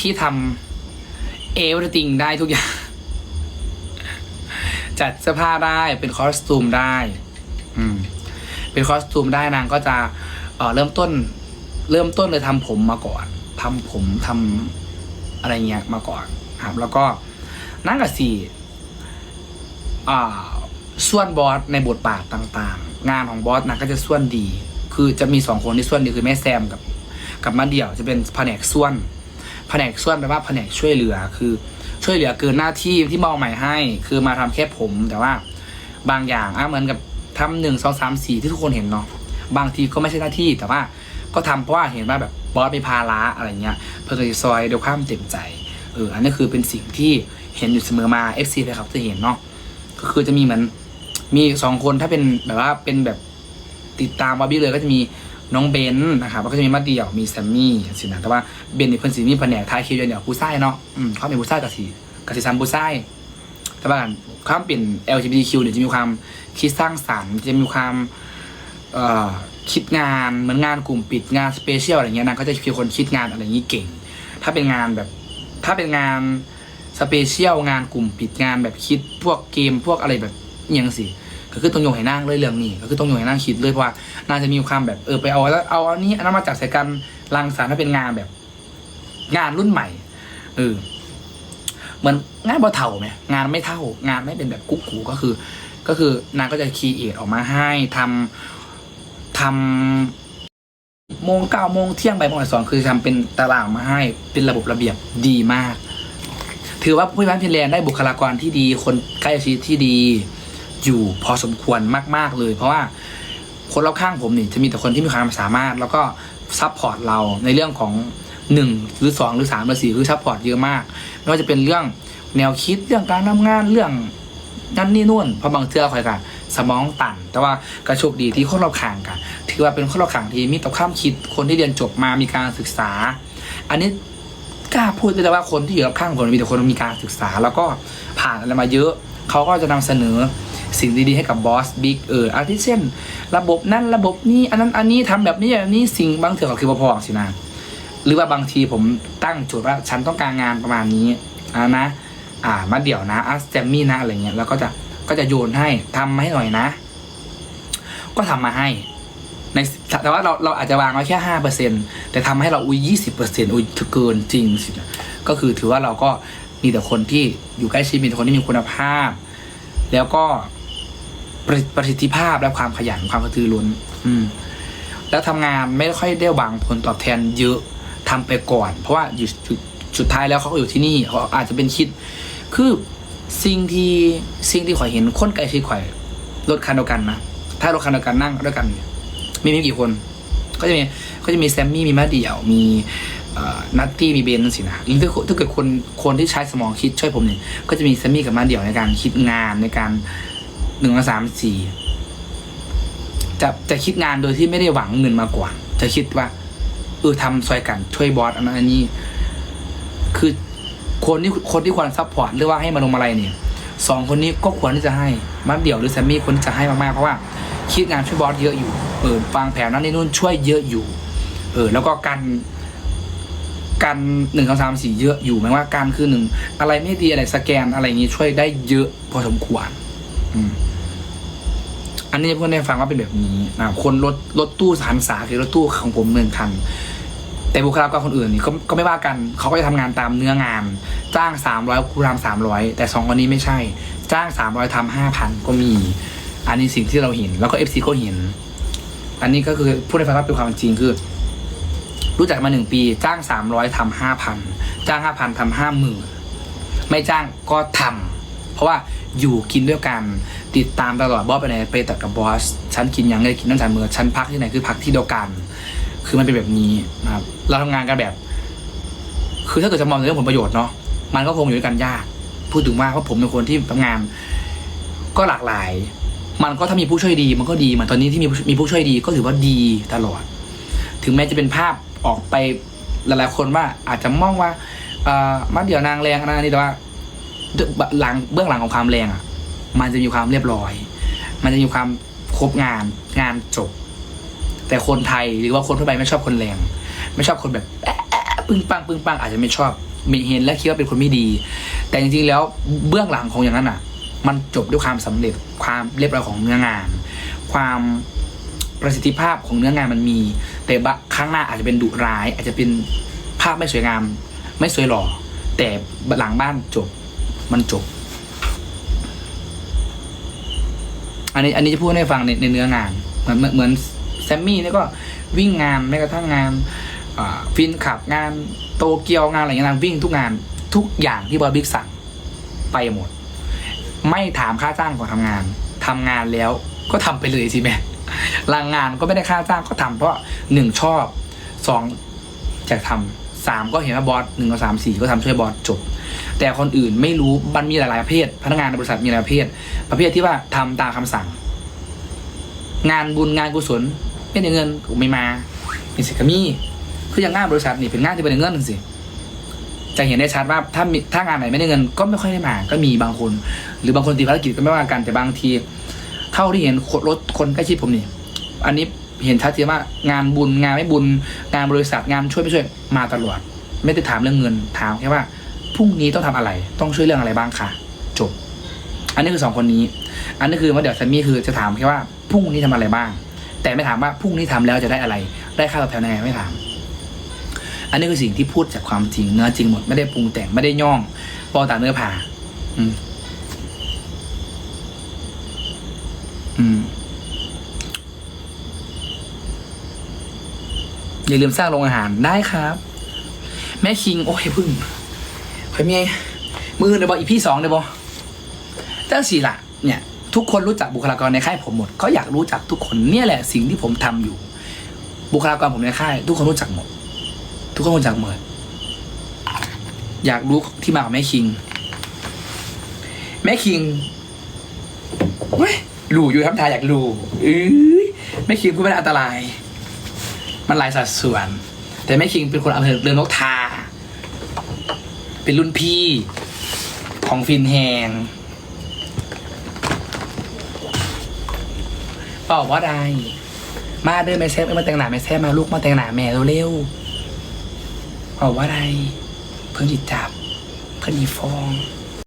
ที่ทำเอวติงได้ทุกอย่าง จัดเสื้อผ้าได้เป็นคอสตูมได้ อืม เป็นคอสตูมได้นางก็จะเเริ่มต้น เริ่มต้นเลยทำผมมาก่อนทำผมทำอะไรเงี้ยมาก่อนครับ แล้วก็นั่งกับสี่ส่วนบอสในบทบาทต่างๆ งานของบอสนางก็จะส่วนดี คือจะมีสองคนที่ส่วนดีคือแม่แซมกับ กับมาเดี่ยวจะเป็นแผนกส่วน แผนกส่วนแปลว่าแผนกช่วยเหลือคือช่วยเหลือเกินหน้าที่ที่มองใหม่ให้ คือมาทำแค่ผมแต่ว่าบางอย่างอะเหมือนกับทำหนึ่งสองสามสี่ที่ทุกคนเห็นเนาะบางทีก็ไม่ใช่หน้าที่แต่ว่าก็ทำเพราะว่าเห็นว่าแบบบอสมีภาระอะไรเงี้ยเพื่อจะซอยเดี๋ยวข้ามเต็มใจเอออันนี้คือเป็นสิ่งที่เห็นอยู่เสมอมา FC เลยครับจะเห็นเนาะก็คือจะมีเหมือนมีสองคนถ้าเป็นแบบว่าเป็นแบบติดตามบาร์บี้เลยก็จะมี น้องเบนซ์นะครับก็จะมีมาเดี่ยวมีแซมมี่สินะแต่ว่าเบนนี่เพิ่นสีมีแผนกท้ายคิวเดียวเนี่ยผู้ชายเนาะอืมเขาเป็นผู้ชายกับสีกับสีซัมผู้ชายแต่ว่าความเปลี่ยน LGBTQ เนี่ยจะมีความคิดสร้างสรรค์จะมีความเอ่อคิดงานเหมือนงานกลุ่มปิดงานสเปเชียลอะไรเงี้ยนางก็จะเป็นคนคิดงานอะไรอย่างนี้เก่ง ถ้าเป็นงานแบบถ้าเป็นงานสเปเชียลงานกลุ่มปิดงานแบบคิดพวกเกมพวกอะไรแบบอย่างสิ ก็คือต้องโยงให้นางเลยเรื่องนี้ ก็คือต้องโยงให้นางคิดเลยเพราะว่านางจะมีความแบบเออไปเอาแล้วเอาอันนี้อันนั้นมาจากใส่กันรังสรรค์ถ้าเป็นงานแบบ งานรุ่นใหม่เออเหมือนงานบ่เท่าไหมงานไม่เท่า งานไม่เป็นแบบกุ๊กกูก็คือ ก็คือนางก็จะคีเอทออกมาให้ทำทำโมงเก้าโมงเที่ยงไปโมงสองคือทำเป็นตารางมาให้ เป็นระบบระเบียบดีมาก ถือว่าผู้บ้านพิแลนได้บุคลากรที่ดี คนใกล้ชิดที่ดี อยู่พอสมควรมาก ๆ เลย เพราะว่าคนรอบข้างผมนี่จะมีแต่คนที่มีความสามารถ แล้วก็ซัพพอร์ตเราในเรื่องของหนึ่งหรือสองหรือสามหรือสี่คือซัพพอร์ตเยอะมาก ไม่ว่าจะเป็นเรื่องแนวคิดเรื่องการทำงานเรื่องนั่นนี่นู่นเพราะบางเทื่อคอยกันสมองตันแต่ว่ากระโชคดีที่คนเราข่างกันถือว่าเป็นคนเราข่างที่มีต่อข้ามคิดคนที่เรียนจบมามีการศึกษา อันนี้กล้าพูดได้เลยว่าคนที่อยู่รอบข้างผมมีแต่คนมีการศึกษา แล้วก็ผ่านอะไรมาเยอะ เขาก็จะนำเสนอ สิ่งดีๆให้กับบอสบิ๊กเอออาทิเช่น ระบบนั้นระบบนี้อันนั้นอันนี้ทำแบบนี้แบบนี้สิ่งบางเถื่อก็คือพอๆสินะหรือว่าบางทีผมตั้งโจทย์ว่าฉันต้องการงานประมาณนี้อ่านะ อ่ามาเดี่ยวนะอัสแจมมี่นะอะไรเงี้ยแล้วก็จะก็จะโยนให้ทำมาให้หน่อยนะ ก็ทำมาให้ในแต่ว่าเราเราอาจจะวางไว้แค่ห้าเปอร์เซ็นแต่ทำให้เราอุ้ยยี่สิบเปอร์เซ็นต์อุ้ยเกินจริงสินะก็คือถือว่าเราก็มีแต่คนที่อยู่ใกล้ชิดมีแต่คนที่มีคุณภาพ แล้วก็ ประประสิทธิภาพและความขยันความกระตือรือร้น อืม แล้วทำงานไม่ค่อยได้หวังผลตอบแทนเยอะทำไปก่อน เพราะว่าอยู่จุดสุดท้ายแล้วเขาอยู่ที่นี่เขาอาจจะเป็นคิด คือสิ่งที่สิ่งที่ข่อยเห็นคนใกล้ชิดข่อยรถคันเดียวกันนะถ้ารถคันเดียวกันนั่งด้วยกันมีไม่กี่คน ก็จะมีก็จะมีแซมมี่มีมาเดี่ยวมีนัตตี้มีเบนสินะหรือถ้าถ้าเกิดคนคนที่ใช้สมองคิดช่วยผมเนี่ยก็จะมีแซมมี่กับมาเดี่ยวในการคิดงานในการ หนึ่งสามสี่จะจะคิดงานโดยที่ไม่ได้หวังเงินมากกว่า จะคิดว่าเออทำซอยกันช่วยบอสอันนั้นอันนี้ คือคนที่คนที่ควรซัพพอร์ตหรือว่าให้มาลงมาอะไรเนี่ยสองคนนี้ก็ควรที่จะให้มัดเดี่ยวหรือแซมมี่ควรที่จะให้มากๆเพราะว่าคิดงานช่วยบอสเยอะอยู่เออวางแผนนั้นนี่นู่นช่วยเยอะอยู่ เออ แล้วก็การการหนึ่งสองสามสี่เยอะอยู่หมายว่าการคือหนึ่งอะไรไม่ดีอะไรสแกนอะไรนี้ช่วยได้เยอะพอสมควร อันนี้เพื่อนได้ฟังว่าเป็นแบบนี้นะคนรถรถตู้หันษาคือรถตู้ของผมหนึ่งคัน แต่บุคลากรคนอื่นนี่ก็ก็ไม่ว่ากัน เขาก็จะทำงานตามเนื้องาน จ้างสามร้อยคูรามสามร้อยแต่สองคนนี้ไม่ใช่ จ้างสามร้อยทำห้าพันก็มี อันนี้สิ่งที่เราเห็น แล้วก็เอฟซีก็เห็น อันนี้ก็คือพูดให้ฟังว่าเป็นความจริงคือรู้จักมาหนึ่งปีจ้างสามร้อยทำห้าพันจ้างห้าพันทำห้าหมื่นไม่จ้างก็ทำ เพราะว่าอยู่กินด้วยกันติดตามตลอดบอสไปไหนไปแต่กับบอสฉันกินยังไงกินน้ำจานมือฉันพักที่ไหนคือพักที่เดียวกัน คือมันเป็นแบบนี้นะครับเราทำงานกันแบบ คือถ้าเกิดจะมองในเรื่องผลประโยชน์เนาะมันก็คงอยู่ด้วยกันยาก พูดถึงว่าเพราะผมเป็นคนที่ทำงาน ก็หลากหลาย มันก็ถ้ามีผู้ช่วยดี มันก็ดีเหมือนตอนนี้ที่มีมีผู้ช่วยดีก็ถือว่าดีตลอด ถึงแม้จะเป็นภาพออกไปหลายๆคนว่าอาจจะมองว่าอ่อมาเดี๋ยวนางแรงนะนี่แต่ว่า หลังเบื้องหลังของความแรงอะ มันจะมีความเรียบร้อย มันจะมีความครบงานงานจบ แต่คนไทยหรือว่าคนทั่วไปไม่ชอบคนแรง ไม่ชอบคนแบบปึ้งปังปึ้งปังอาจจะไม่ชอบมีเห็นและคิดว่าเป็นคนไม่ดี แต่จริงๆแล้วเบื้องหลังของอย่างนั้นอะ มันจบด้วยความสำเร็จความเรียบร้อยของเนื้องาน ความประสิทธิภาพของเนื้องานมันมี แต่ครั้งหน้าอาจจะเป็นดุร้าย อาจจะเป็นภาพไม่สวยงาม ไม่สวยหล่อแต่หลังบ้านจบ มันจบ อันนี้ อันนี้จะพูดให้ฟังในในเนื้องาน เหมือนเหมือนแซมมี่นี่ก็วิ่งงานแม้กระทั่งงานฟินขับงานโตเกียวงานอะไรเงี้ยนางวิ่งทุกงานทุกอย่างที่บอสบิ๊กสั่งไปหมด ไม่ถามค่าจ้างก่อนทำงานทำงานแล้วก็ทำไปเลยสิแม่ลางงานก็ไม่ได้ค่าจ้างก็ทำเพราะหนึ่งชอบสองอยากทำสามก็เห็นว่าบอสหนึ่งกับสามสี่ก็ทำช่วยบอสจบ แต่คนอื่นไม่รู้มันมีหลายๆประเภท พนักงานในบริษัทมีหลายประเภท ประเภทที่ว่าทำตามคำสั่ง งานบุญงานกุศลไม่ได้เงินกูไม่มาเป็นสิกามีคืออย่างงานบริษัทนี่เป็นงานที่เป็นเงินสิจะเห็นได้ชัดว่าถ้ามีถ้างานไหนไม่ได้เงิน ก็ไม่ค่อยได้มา ก็มีบางคน หรือบางคนติดภารกิจก็ไม่ว่ากันแต่บางที เท่าที่เห็นรถคนใกล้ชิดผมนี่อันนี้เห็นชัดเจนว่างานบุญงานไม่บุญงานบริษัทงานช่วยไม่ช่วยมาตลอด ไม่ได้ถามเรื่องเงินถามแค่ว่า พรุ่งนี้ต้องทำอะไร ต้องช่วยเรื่องอะไรบ้างค่ะจบ อันนี้คือสองคนนี้ อันนี้คือว่าเดี๋ยวแซมมี่คือจะถามแค่ว่าพรุ่งนี้ทำอะไรบ้าง แต่ไม่ถามว่าพรุ่งนี้ทำแล้วจะได้อะไร ได้ค่าตอบแทนยังไงไม่ถาม อันนี้คือสิ่งที่พูดจากความจริงเนื้อจริงหมดไม่ได้ปรุงแต่งไม่ได้ย่องปอตาเนื้อผ่าอืม อืมอย่าลืมสร้างโรงอาหารได้ครับ แม่คิง โอ้ยพึ่ง ใครมีมือเดี๋ยวบอกอีพี่สองเดี๋ยวบอกเจ้าสี่ละเนี่ยทุกคนรู้จักบุคลากรในค่ายผมหมดเขาอยากรู้จักทุกคนเนี่ยแหละสิ่งที่ผมทำอยู่ บุคลากรผมในค่าย ทุกคนรู้จักหมด ทุกคนรู้จักหมดอยากรู้ที่มาของแม่คิง แม่คิงเว้ยรู้อยู่ทำทายอยากรู้เอ้ยแม่คิงพูดไม่ได้อันตราย มันหลายสัดส่วน แต่แม่คิงเป็นคนอำเภอเรือนนกทา เป็นรุ่นพี่ของฟินแฮงบอกว่าใดมาเดินไม่แซ่บมาแต่งหน้าแม่แซ่บมาลูกมาแต่งหน้าแม่เร็วๆบอกว่าใดเพื่อนจิตจับเพื่อนอีฟอง